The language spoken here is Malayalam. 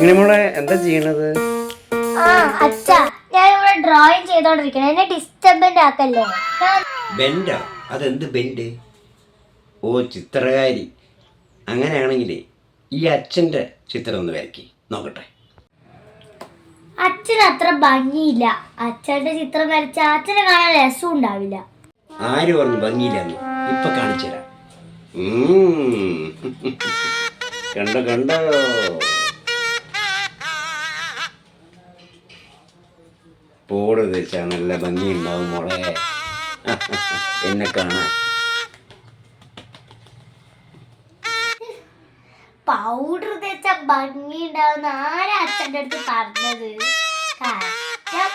ഇങ്ങനെ മോളെ എന്താ ചെയ്യണത്? ആ അച്ഛാ ഞാൻ ഇവിടെ ഡ്രോയിങ് ചെയ്തോണ്ടിരിക്കണേ. എന്നെ ആക്കല്ലേ? അതെന്ത് ബെൻഡ് ഓ ചിത്രകാരി. അങ്ങനെയാണെങ്കിലേ ഈ അച്ഛന്റെ ചിത്രം ഒന്ന് വരക്കി നോക്കട്ടെ. അച്ഛൻ അത്ര ഭംഗിയില്ല. അച്ഛന്റെ ചിത്രം വരച്ച അച്ഛനെ കാണാൻ രസം ഉണ്ടാവില്ല. ആര് പറഞ്ഞു ഭംഗിയില്ലെന്ന്? ഇപ്പൊ കാണിച്ചു തരാം ഉം. കണ്ടോ കണ്ടോ? പോട് വെച്ചാൽ നല്ല ഭംഗി ഉണ്ടാവും മോളെ എന്നെ കാണാൻ പൗഡർ തേച്ച ഭംഗി ഉണ്ടാവുന്ന ആരാ അച്ഛന്റെ അടുത്ത് പറഞ്ഞത്? കഷ്ടം.